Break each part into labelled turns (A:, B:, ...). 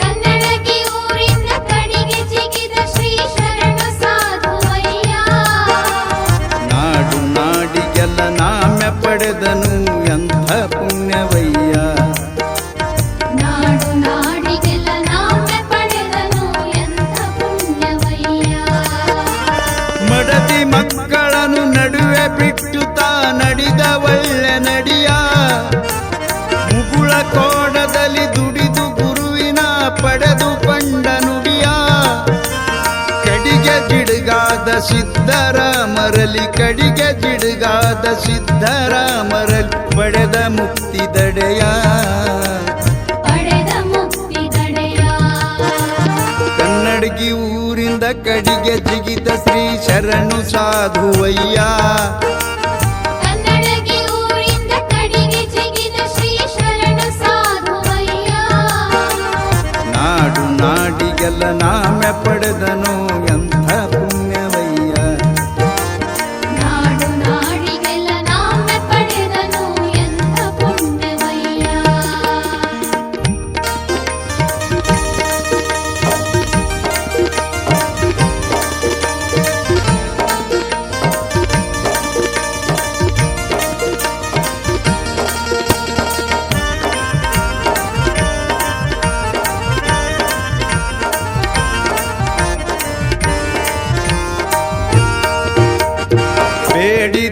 A: ಕನ್ನಡಗಿ ಜಿಗಿದ ಶ್ರೀ ಶರಣು ಸಾಧುವಯ್ಯ.
B: ನಾಡು ನಾಡಿಗೆಲ್ಲ ನಾಮ್ಯ ಪಡೆದನು. ಸಿದ್ಧರ ಮರಲಿ ಕಡಿಗೆ ಜಿಡುಗಾದ ಸಿದ್ಧರ ಮರಲಿ ಪಡೆದ ಮುಕ್ತಿ ದಡೆಯ. ಕನ್ನಡಗಿ ಊರಿಂದ ಕಡಿಗೆ ಜಿಗಿದ ಶ್ರೀ ಶರಣು ಸಾಧುವಯ್ಯ. ನಾಡು ನಾಡಿಗೆಲ್ಲ ನಾಮ್ಯ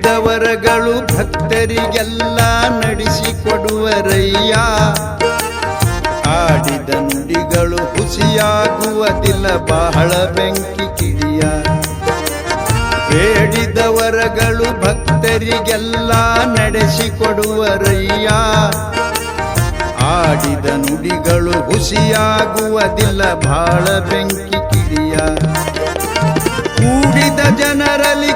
B: ಬೇಡಿದವರಗಳು ಭಕ್ತರಿಗೆಲ್ಲ ನಡೆಸಿಕೊಡುವರಯ್ಯ ಆಡಿದ ನುಡಿಗಳು ಹುಸಿಯಾಗುವುದಿಲ್ಲ, ಬಹಳ ಬೆಂಕಿ ಕಿಡಿಯ ಬೇಡಿದವರಗಳು ಭಕ್ತರಿಗೆಲ್ಲ ನಡೆಸಿಕೊಡುವರಯ್ಯ ಆಡಿದ ನುಡಿಗಳು ಹುಸಿಯಾಗುವುದಿಲ್ಲ, ಬಹಳ ಬೆಂಕಿ ಕಿಡಿಯ ಕೂಡಿದ ಜನರಲ್ಲಿ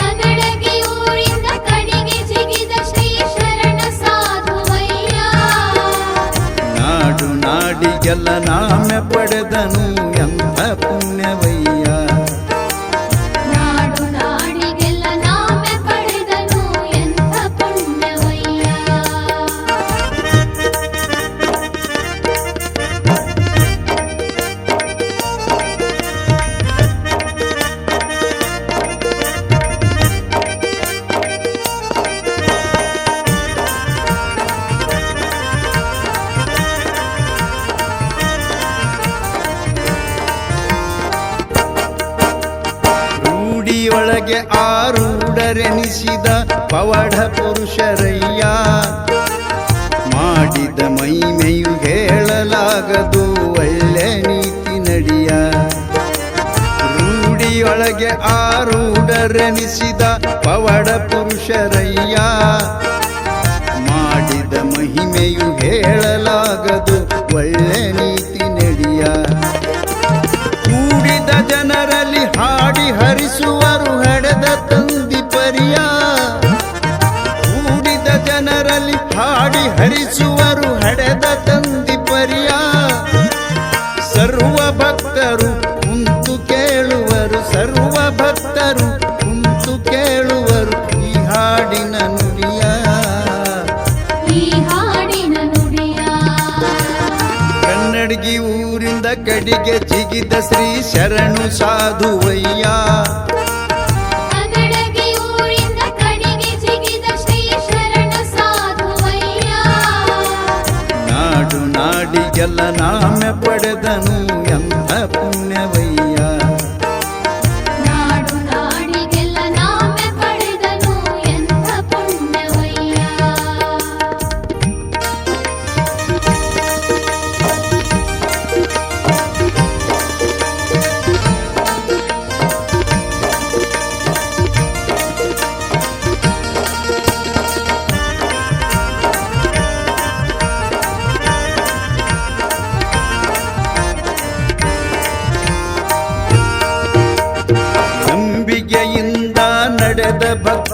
B: ಕನ್ನಡಗಿ ಜಿಗಿದ ಶ್ರೀ ಶರಣು ಸಾಧುವಯ್ಯ. ನಾಡು ನಾಡಿಗೆಲ್ಲ ನಾಮೆ ಪಡೆದನು ಎಂಥ ಪುಣ್ಯವಯ್ಯ. ಆರೂಢರೆನಿಸಿದ ಪವಢ ಪುರುಷರಯ್ಯ. ಮಾಡಿದ ಮೈಮೆಯು ಹೇಳಲಾಗದು ಒಳ್ಳೆ ನೀತಿ ನಡಿಯ. ರೂಢಿಯೊಳಗೆ ಆರೂಢರೆನಿಸಿದ ಪವಡ ಪುರುಷರಯ್ಯ. ಮಾಡಿದ ಮಹಿಮೆಯು ಹೇಳಲಾಗದು ಭಕ್ತರು ಕುಂತು ಕೇಳುವರು ಈ ಹಾಡಿನ ನುಡಿಯ.
A: ಈ ಹಾಡಿನ ನುಡಿಯ.
B: ಕನ್ನಡಗಿ ಊರಿಂದ ಕಡಿಗೆ ಜಿಗಿದ ಶ್ರೀ ಶರಣು ಸಾಧುವಯ್ಯ.
A: ಕನ್ನಡಗಿ ಊರಿಂದ ಕಡಿಗೆ ಜಿಗಿದ ಶ್ರೀ ಶರಣ ಸಾಧುವಯ್ಯ.
B: ನಾಡು ನಾಡಿಗೆಲ್ಲ ನಾಮೆ ಪಡೆದನು ಎಂಥ ಪುಣ್ಯವಯ್ಯ.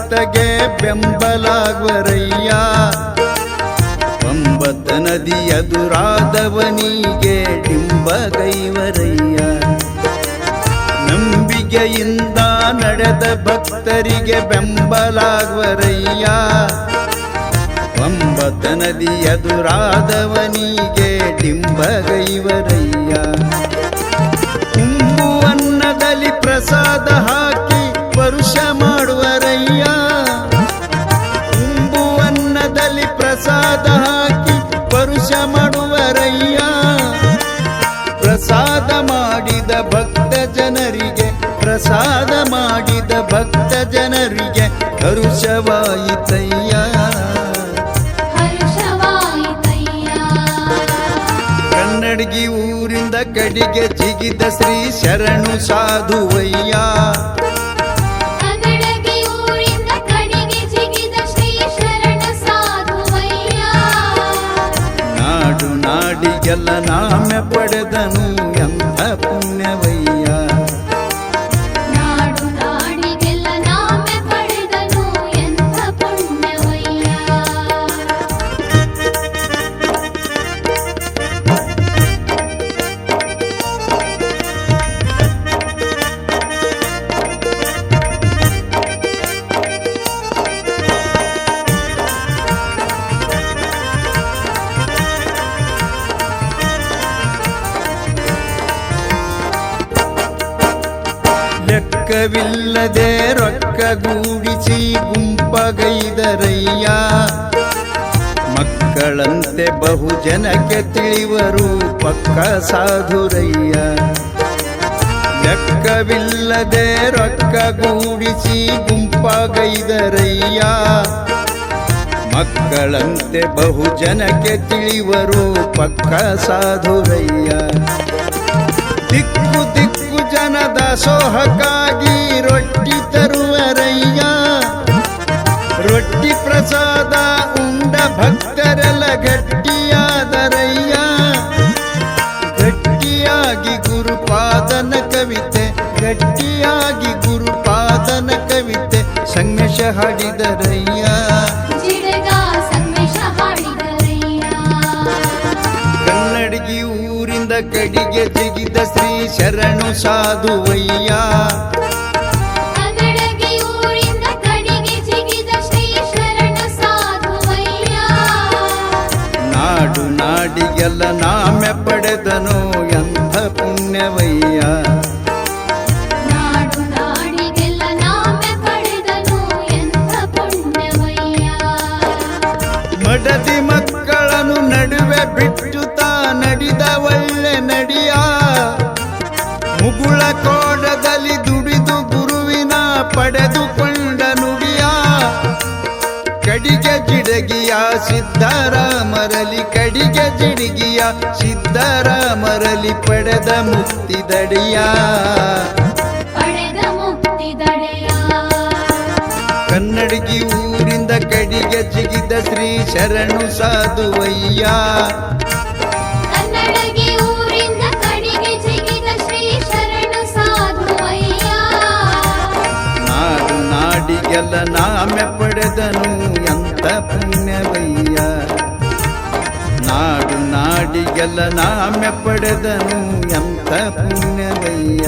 B: ಭಕ್ತಗೆ ಬೆಂಬಲಾಗುವರಯ್ಯ. ಪಂಬತ ನದಿ ಎದುರಾದವನಿಗೆ ಡಿಂಬಗೈವರಯ್ಯ ನಂಬಿಕೆಯಿಂದ ನಡೆದ ಭಕ್ತರಿಗೆ ಬೆಂಬಲಾಗುವರಯ್ಯ. ಪಂಬತ ನದಿ ದುರಾದವನಿಗೆ ಡಿಂಬಗೈವರಯ್ಯ ಕುಂಬುವನ್ನದಲ್ಲಿ ಪ್ರಸಾದ ಹಾಕಿ ವರುಷ ಮಾಡುವರಯ್ಯ. ಕುಂಬುವನ್ನದಲ್ಲಿ ಪ್ರಸಾದ ಹಾಕಿ ವರುಷ ಮಾಡುವರಯ್ಯ. ಪ್ರಸಾದ ಮಾಡಿದ ಭಕ್ತ ಜನರಿಗೆ ಪ್ರಸಾದ ಮಾಡಿದ ಭಕ್ತ ಜನರಿಗೆ ಹರ್ಷವಾಯಿತಯ್ಯ. ಕನ್ನಡಗಿ ಊರಿಂದ ಕಡಿಗೆ ಜಿಗಿದ ಶ್ರೀ ಶರಣು ಸಾಧುವಯ್ಯ. ನಾಡಿಗೆಲ್ಲ ನಾಮೆ ಪಡೆದನು ಎಂಥ ಪುಣ್ಯವಯ್ಯ. ಲೆಕ್ಕವಿಲ್ಲದೆ ರೊಕ್ಕ ಗೂಡಿಸಿ ಗುಂಪಗೈದರಯ್ಯ. ಮಕ್ಕಳಂತೆ ಬಹು ಜನಕ್ಕೆ ತಿಳಿವರು ಪಕ್ಕ ಸಾಧುರಯ್ಯ. ಲೆಕ್ಕವಿಲ್ಲದೆ ರೊಕ್ಕ ಗೂಡಿಸಿ ಗುಂಪಗೈದರಯ್ಯ. ಮಕ್ಕಳಂತೆ ಬಹು ಜನಕ್ಕೆ ತಿಳಿವರು ಪಕ್ಕ ಸಾಧುರಯ್ಯ. ದಿಕ್ಕು ಜನದ ಸೋಹಕ್ಕಾಗಿ ರೊಟ್ಟಿ ತರುವರಯ್ಯ. ರೊಟ್ಟಿ ಪ್ರಸಾದ ಉಂಡ ಭಕ್ತರೆಲ್ಲ ಗಟ್ಟಿಯಾದರಯ್ಯ. ಗಟ್ಟಿಯಾಗಿ ಗುರುಪಾದನ ಕವಿತೆ, ಗಟ್ಟಿಯಾಗಿ ಗುರುಪಾದನ ಕವಿತೆ ಸಂಗಶ ಹಾಡಿದರಯ್ಯ. ಕಡಿಗೆ ಜಿಗಿದ ಶ್ರೀ ಶರಣು ಸಾಧುವಯ್ಯ. ನಾಡು ನಾಡಿಗೆಲ್ಲ ನಾಮೆ ಪಡೆದನು ಎಂಥ ಪುಣ್ಯವಯ್ಯ. ಮಡದಿ ಮಕ್ಕಳನ್ನು ನಡುವೆ ಬಿಟ್ಟು ತಾ ನಡಿದ ಒಳ್ಳೆ ನಡಿಯ ಮುಗುಳ ಕೋಡದಲ್ಲಿ ದುಡಿದು ಗುರುವಿನ ಪಡೆದುಕೊಂಡ ನುಡಿಯ ಕಡಿಗೆ ಜಿಡಗಿಯ ಸಿದ್ಧರಾಮರಲಿ ಕಡಿಗೆ ಜಿಡಗಿಯ ಸಿದ್ಧರಾಮರಲಿ ಪಡೆದ ಮುಕ್ತಿದಡಿಯ
A: ಪಡೆದ ಮುಕ್ತಿ ದಡಿಯ.
B: ಕನ್ನಡಗಿ ಊರಿಂದ ಕಡಿಗೆ ಜಿಗಿದ ಶ್ರೀ ಶರಣು ಸಾಧುವಯ್ಯ. ನಾಡಿಗೆಲ್ಲ ನಾಮೆ ಪಡೆದನು ಎಂತ ಪುಣ್ಯವಯ್ಯ? ನಾಡು ನಾಡಿಗೆಲ್ಲ ನಾಮೆ ಪಡೆದನು ಎಂತ ಪುಣ್ಯವಯ್ಯ?